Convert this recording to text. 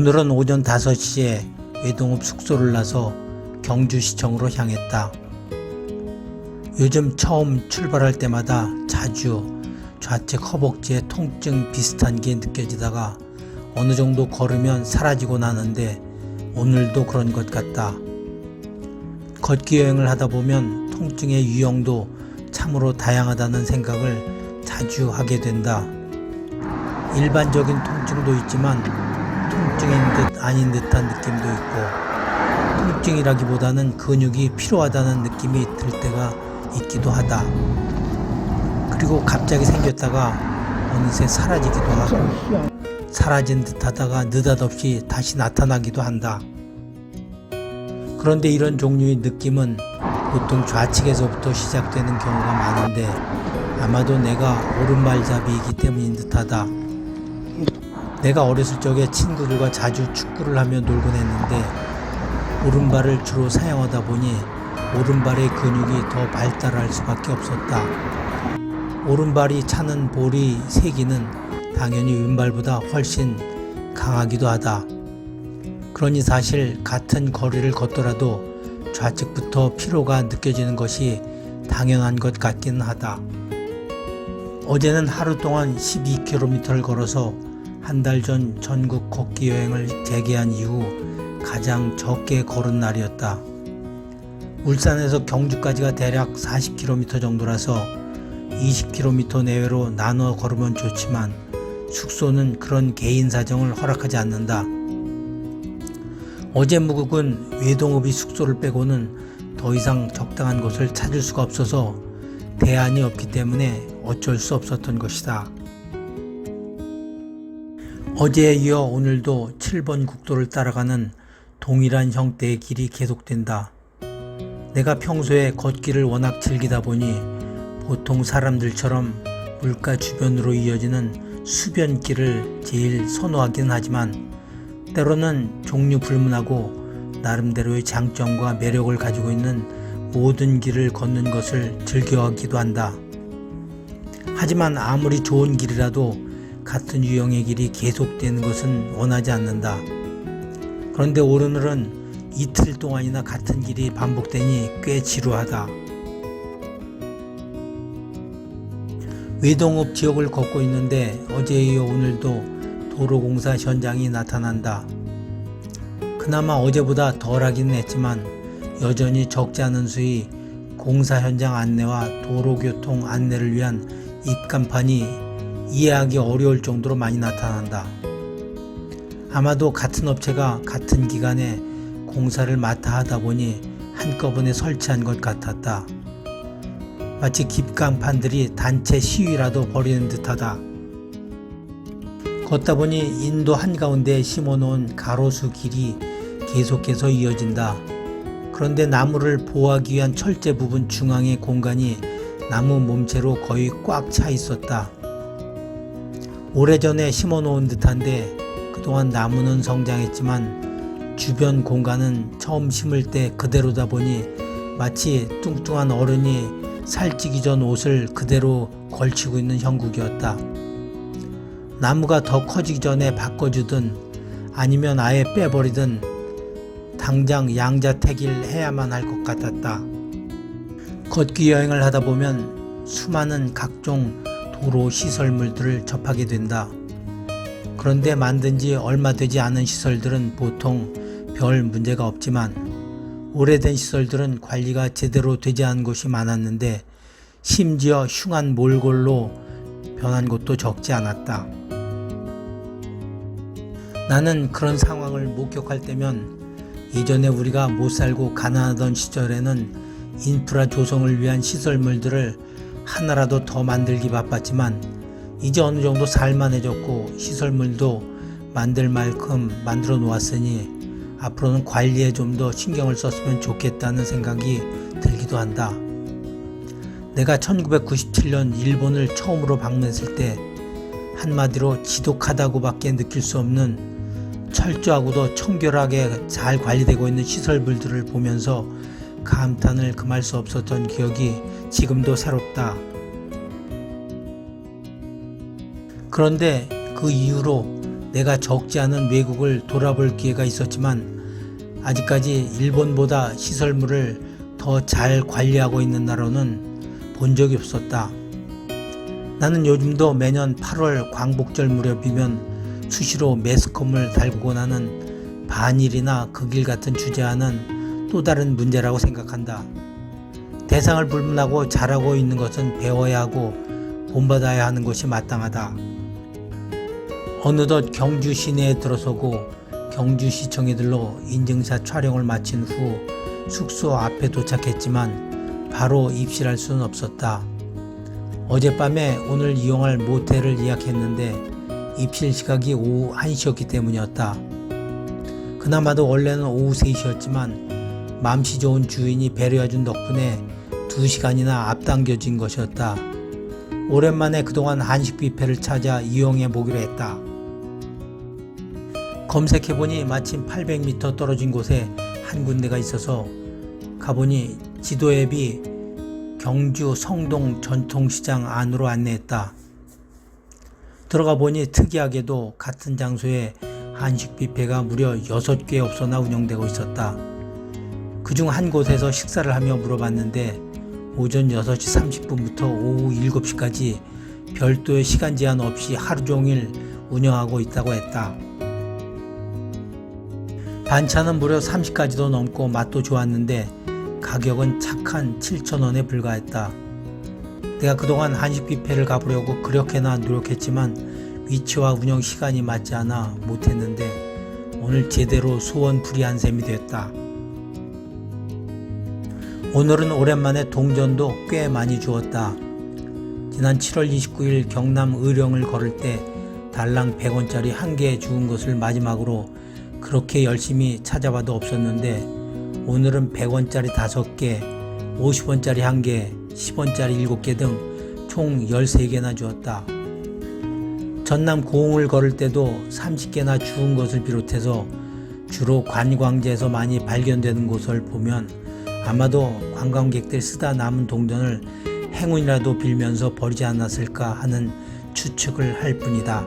오늘은 오전 5시에 외동읍 숙소를 나서 경주시청으로 향했다. 요즘 처음 출발할 때마다 자주 좌측 허벅지에 통증 비슷한 게 느껴지다가 어느 정도 걸으면 사라지고 나는데 오늘도 그런 것 같다. 걷기 여행을 하다 보면 통증의 유형도 참으로 다양하다는 생각을 자주 하게 된다. 일반적인 통증도 있지만 통증인 듯 아닌 듯한 느낌도 있고 통증이라기보다는 근육이 피로하다는 느낌이 들 때가 있기도 하다. 그리고 갑자기 생겼다가 어느새 사라지기도 하고 사라진 듯 하다가 느닷없이 다시 나타나기도 한다. 그런데 이런 종류의 느낌은 보통 좌측에서부터 시작되는 경우가 많은데 아마도 내가 오른발잡이이기 때문인 듯하다. 내가 어렸을 적에 친구들과 자주 축구를 하며 놀곤 했는데 오른발을 주로 사용하다 보니 오른발의 근육이 더 발달할 수밖에 없었다. 오른발이 차는 볼이 세기는 당연히 왼발보다 훨씬 강하기도 하다. 그러니 사실 같은 거리를 걷더라도 좌측부터 피로가 느껴지는 것이 당연한 것 같기는 하다. 어제는 하루 동안 12km를 걸어서 한 달 전 전국 걷기 여행을 재개한 이후 가장 적게 걸은 날이었다. 울산에서 경주까지가 대략 40km 정도라서 20km 내외로 나눠 걸으면 좋지만 숙소는 그런 개인 사정을 허락하지 않는다. 어제 묵은 외동읍이 숙소를 빼고는 더 이상 적당한 곳을 찾을 수가 없어서 대안이 없기 때문에 어쩔 수 없었던 것이다. 어제에 이어 오늘도 7번 국도를 따라가는 동일한 형태의 길이 계속된다. 내가 평소에 걷기를 워낙 즐기다 보니 보통 사람들처럼 물가 주변으로 이어지는 수변길을 제일 선호하긴 하지만 때로는 종류 불문하고 나름대로의 장점과 매력을 가지고 있는 모든 길을 걷는 것을 즐겨하기도 한다. 하지만 아무리 좋은 길이라도 같은 유형의 길이 계속되는 것은 원하지 않는다. 그런데 오늘은 이틀 동안이나 같은 길이 반복되니 꽤 지루하다. 외동읍 지역을 걷고 있는데 어제에 이어 오늘도 도로공사 현장이 나타난다. 그나마 어제보다 덜 하긴 했지만 여전히 적지 않은 수의 공사 현장 안내와 도로교통 안내를 위한 입간판이 이해하기 어려울 정도로 많이 나타난다. 아마도 같은 업체가 같은 기간에 공사를 맡아 하다 보니 한꺼번에 설치한 것 같았다. 마치 깁간판들이 단체 시위라도 벌이는 듯하다. 걷다 보니 인도 한가운데에 심어놓은 가로수 길이 계속해서 이어진다. 그런데 나무를 보호하기 위한 철제 부분 중앙의 공간이 나무 몸체로 거의 꽉 차 있었다. 오래전에 심어 놓은 듯한데 그동안 나무는 성장했지만 주변 공간은 처음 심을 때 그대로다 보니 마치 뚱뚱한 어른이 살찌기 전 옷을 그대로 걸치고 있는 형국이었다. 나무가 더 커지기 전에 바꿔주든 아니면 아예 빼버리든 당장 양자택일 해야만 할 것 같았다. 걷기 여행을 하다 보면 수많은 각종 도로 시설물들을 접하게 된다. 그런데 만든 지 얼마 되지 않은 시설들은 보통 별 문제가 없지만 오래된 시설들은 관리가 제대로 되지 않은 곳이 많았는데 심지어 흉한 몰골로 변한 곳도 적지 않았다. 나는 그런 상황을 목격할 때면 예전에 우리가 못 살고 가난하던 시절에는 인프라 조성을 위한 시설물들을 하나라도 더 만들기 바빴지만 이제 어느 정도 살만해졌고 시설물도 만들 만큼 만들어 놓았으니 앞으로는 관리에 좀 더 신경을 썼으면 좋겠다는 생각이 들기도 한다. 내가 1997년 일본을 처음으로 방문했을 때 한마디로 지독하다고밖에 느낄 수 없는 철저하고도 청결하게 잘 관리되고 있는 시설물들을 보면서 감탄을 금할 수 없었던 기억이 지금도 새롭다. 그런데 그 이후로 내가 적지 않은 외국을 돌아볼 기회가 있었지만 아직까지 일본보다 시설물을 더 잘 관리하고 있는 나라는 본 적이 없었다. 나는 요즘도 매년 8월 광복절 무렵이면 수시로 매스컴을 달고 나는 반일이나 극일 같은 주제와는 또 다른 문제라고 생각한다. 대상을 불문하고 잘하고 있는 것은 배워야 하고 본받아야 하는 것이 마땅하다. 어느덧 경주 시내에 들어서고 경주시청에 들러 인증샷 촬영을 마친 후 숙소 앞에 도착했지만 바로 입실할 수는 없었다. 어젯밤에 오늘 이용할 모텔을 예약했는데 입실 시각이 오후 1시였기 때문이었다. 그나마도 원래는 오후 3시였지만 맘씨 좋은 주인이 배려해준 덕분에 2시간이나 앞당겨진 것이었다. 오랜만에 그동안 한식 뷔페를 찾아 이용해 보기로 했다. 검색해보니 마침 800m 떨어진 곳에 한 군데가 있어서 가보니 지도 앱이 경주 성동 전통시장 안으로 안내했다. 들어가 보니 특이하게도 같은 장소에 한식 뷔페가 무려 6개 업소나 운영되고 있었다. 그중 한 곳에서 식사를 하며 물어봤는데 오전 6시 30분부터 오후 7시까지 별도의 시간 제한 없이 하루 종일 운영하고 있다고 했다. 반찬은 무려 30가지도 넘고 맛도 좋았는데 가격은 착한 7,000원에 불과했다. 내가 그동안 한식 뷔페를 가보려고 그렇게나 노력했지만 위치와 운영 시간이 맞지 않아 못했는데 오늘 제대로 소원 불이한 셈이 됐다. 오늘은 오랜만에 동전도 꽤 많이 주었다. 지난 7월 29일 경남 의령을 걸을 때 달랑 100원짜리 한 개 주운 것을 마지막으로 그렇게 열심히 찾아봐도 없었는데 오늘은 100원짜리 5개, 50원짜리 1개, 10원짜리 7개 등 총 13개나 주었다. 전남 고흥을 걸을 때도 30개나 주운 것을 비롯해서 주로 관광지에서 많이 발견되는 곳을 보면 아마도 관광객들 쓰다 남은 동전을 행운이라도 빌면서 버리지 않았을까 하는 추측을 할 뿐이다.